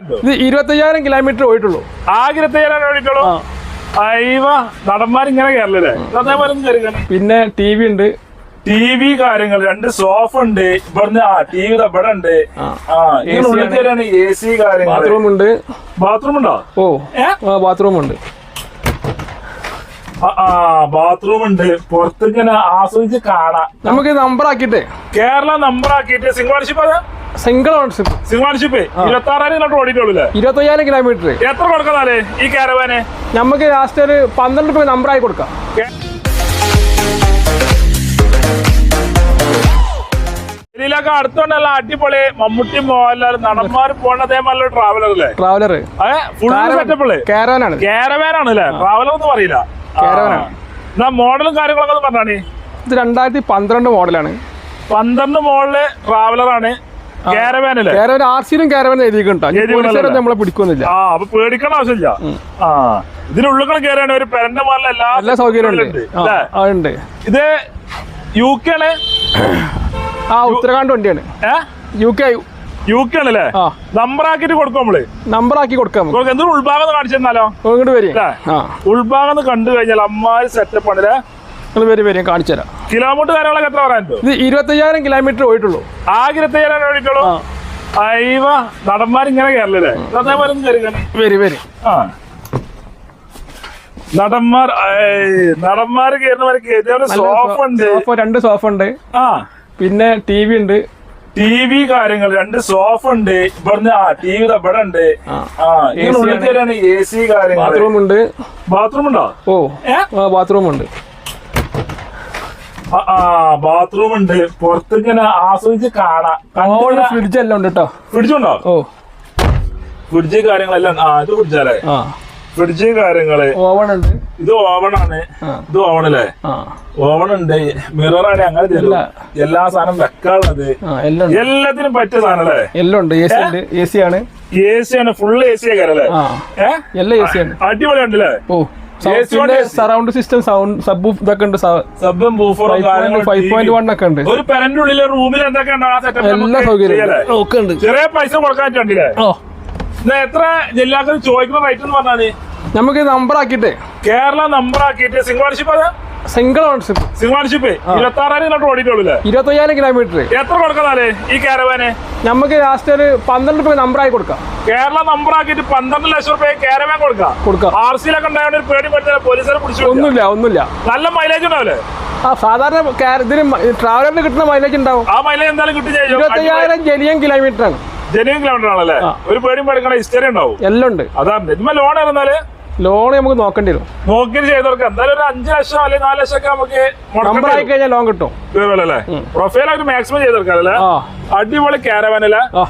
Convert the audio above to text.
ഇത് ഇരുപത്തയ്യായിരം കിലോമീറ്റർ പോയിട്ടുള്ളൂ. ആഗ്രഹത്തെ വേണ്ടിയിട്ടുള്ളൂ നടന്മാരിങ്ങനെ ഒന്ന് പിന്നെ ടി വി ഉണ്ട്. ടി വി കാര്യങ്ങൾ രണ്ട് സോഫ ഉണ്ട്. ഇവിടുന്ന് ആ ടി വി ഇവിടെ ഉണ്ട്. എ സി കാര്യങ്ങൾ ബാത്റൂം ഉണ്ട്. ബാത്റൂം ഉണ്ടോ? ഓ? ബാത്റൂം ഉണ്ട്. ബാത്റൂം ഉണ്ട്. പുറത്തിങ്ങനെ ആസ്വദിച്ച് കാണാം. നമുക്ക് നമ്പർ ആക്കിട്ടെ കേരള നമ്പർ ആക്കിയിട്ട് സിംഗാർഷിപ്പ് അതാ? സിംഗിൾ ഓണർഷിപ്പ് സിംഗിൾ ഇരുപത്തി ആറായിരം കിലോമീറ്റർ ഓടിയിട്ടുള്ളൂ ഇരുപത്തയ്യായിരം കിലോമീറ്റർ. എത്ര കൊടുക്കുന്നേ ഈ കാരവാന് നമുക്ക് ലാസ്റ്റ് ഒരു പന്ത്രണ്ട് രൂപ നമ്പർ ആയി കൊടുക്കാം. ഇതിലൊക്കെ അടുത്തോണ്ടല്ല അടിപൊളി. മമ്മൂട്ടി മോഹൻലാൽ നടന്മാർ പോണ അതേപോലെ ട്രാവലർ അല്ലേ? ട്രാവലർ ഫുൾ സെറ്റപ്പിൾ അല്ലേ ട്രാവലർ ഒന്നും പറയില്ല. കാരവാനാണ്. എന്നാ മോഡലും കാര്യങ്ങളൊക്കെ പറഞ്ഞാണ് ഇത് രണ്ടായിരത്തി പന്ത്രണ്ട് മോഡലാണ് പന്ത്രണ്ട് മോഡൽ ട്രാവലർ ആണ് കാരവാൻ അല്ലേ? കാരവൻ ആർ സിയിലും കാരവൻ എഴുതിയിട്ടുണ്ടോ. എഴുതിയിട്ടുണ്ടല്ലോ. നമ്മളെ പിടിക്കുന്നില്ല ആ അപ്പൊ പേടിക്കേണ്ട ആവശ്യമില്ല. ആ ഇതിനുള്ളിൽ ഒരു പെരന്റെ എല്ലാ എല്ലാ ഉണ്ട്? ഇത് യു കെ ആണ്? ആ ഉത്തരാഖണ്ഡ് വണ്ടിയാണ്. യു കെ യു കെ ആണല്ലേ? നമ്പർ ആക്കിട്ട് കൊടുക്കും നമ്മൾ? നമ്പർ ആക്കി കൊടുക്കാം എന്തൊരു ഉൾഭാഗം കാണിച്ചെന്നാലോ കാണിച്ചു ഇങ്ങോട്ട് വരും. ഉൾഭാഗം കണ്ടു കഴിഞ്ഞാൽ അമ്മാര് സെറ്റപ്പ് ആണ് അല്ലേ നിങ്ങൾ വരി വരി കാണിച്ചു തരാം. കിലോമീറ്റർ കാര്യങ്ങളൊക്കെ എത്ര ഇത് ഇരുപത്തയ്യായിരം കിലോമീറ്റർ പോയിട്ടുള്ളൂ. വരി വരി. ആ. നടന്മാർ നടന്മാർ സോഫ ഉണ്ട്. സോഫ രണ്ട് സോഫ ഉണ്ട്. ആ. പിന്നെ ടി വി ഉണ്ട്. ടി വി കാര്യങ്ങൾ രണ്ട് സോഫ ഉണ്ട്. ഇവിടുന്ന് ആ ടി വി ഇവിടെ ഉണ്ട്. എ സി കാര്യങ്ങൾ ബാത്റൂം ഉണ്ട്. ബാത്റൂം ഉണ്ടോ? ഓ. ബാത്റൂം ഉണ്ട്. ബാത്റൂം ഉണ്ട്. പുറത്തിങ്ങനെ ആസ്വദിച്ച് കാണാം. ഫ്രിഡ്ജ് എല്ലാം ഉണ്ട് കേട്ടോ ഫ്രിഡ്ജുണ്ടോ ഓ. ഫ്രിഡ്ജ് കാര്യങ്ങളെല്ലാം ആ ഇത് ഫ്രിഡ്ജല്ലേ ആ. ഫ്രിഡ്ജ് കാര്യങ്ങൾ. ഓവൺ ഉണ്ട്. ഇത് ഓവണാണ്. ഇത് ഓവണല്ലേ ആ. ഓവൺ ഉണ്ട്. മിററാണ് അങ്ങനെ തരും എല്ലാ. സാധനം വെക്കാനുള്ളത്. എല്ലാത്തിനും പറ്റിയ സാധനം അല്ലേ? എല്ലാം ഉണ്ട്. എ സി ഉണ്ട്. എ സി ആണ്. എ സി ആണ്. ഫുൾ എ സി ആക്കാരല്ലേ എല്ലാം എ സി ആണ്. അടിപൊളി ഉണ്ടല്ലേ? ഓ. സറൗണ്ട് സിസ്റ്റം സൗണ്ട് സബ് ഇതൊക്കെ ഉണ്ട് സബും ഫൈവ് പോയിന്റ് വൺ ഒക്കെ ഉണ്ട്. ഒരു പെരന്റെ റൂമിൽ എന്തൊക്കെ എല്ലാ സൗകര്യം ഒക്കെ ഉണ്ട്. ചെറിയ പൈസ കൊടുക്കാൻ പറ്റില്ലേ ഓ. എന്നാ എത്ര ജില്ലാക്കൾ ചോദിക്കുന്ന റേറ്റ് എന്ന് പറഞ്ഞാൽ നമുക്ക് നമ്പർ ആക്കിയിട്ട്. കേരള നമ്പർ ആക്കിയിട്ട് സിംഗാർഷിപ്പ് അതാ? സിംഗിൾ ഓണർഷിപ്പ് സിംഗിൾ ഇരുപത്തി ആറായിരം കിലോമീറ്റർ ഓടിയിട്ടുള്ളൂ ഇരുപത്തയ്യായിരം കിലോമീറ്റർ. എത്ര കൊടുക്കാതെ ഈ കാരവാന് നമുക്ക് ലാസ്റ്റ് ഒരു പന്ത്രണ്ട് രൂപ നമ്പർ ആയി കൊടുക്കാം. കേരള നമ്പർ ആക്കിയിട്ട് പന്ത്രണ്ട് ലക്ഷം റുപ്യ കാരവാൻ കൊടുക്കാം. കൊടുക്കാം. ആർ സിയിലൊക്കെ ഉണ്ടായ പേടി പറ്റുന്ന പോലീസിനെ പിടിച്ചു ഒന്നുമില്ല ഒന്നുമില്ല. നല്ല മൈലേജ് ഉണ്ടാവില്ലേ? ആ സാധാരണ ഇതിന് ട്രാവലറിന് കിട്ടുന്ന മൈലേജ് ഉണ്ടാവും. ആ മൈലേജ് എന്തായാലും കിട്ടി ഇരുപത്തയ്യായിരം ജനിയൻ കിലോമീറ്റർ ആണ്. ജനിയൻ കിലോമീറ്റർ ആണല്ലേ? ഒരു പേടിയും പഠിക്കണ ഹിസ്റ്ററി ഉണ്ടാവും. എല്ലാം ഉണ്ട്. അതാ ലോൺ ഇറന്നാൽ ലോൺ നമുക്ക് നോക്കേണ്ടി വരും. നോക്കി ചെയ്തവർക്ക് എന്തായാലും ഒരു അഞ്ച് ലക്ഷം അല്ലെങ്കിൽ നാല് ലക്ഷം ഒക്കെ നമുക്ക് നമ്പർ ആയി കഴിഞ്ഞാൽ ലോൺ കിട്ടും. അല്ലേ? പ്രൊഫൈൽ മാക്സിമം ചെയ്തെടുക്കാം അടിപൊളി ആ.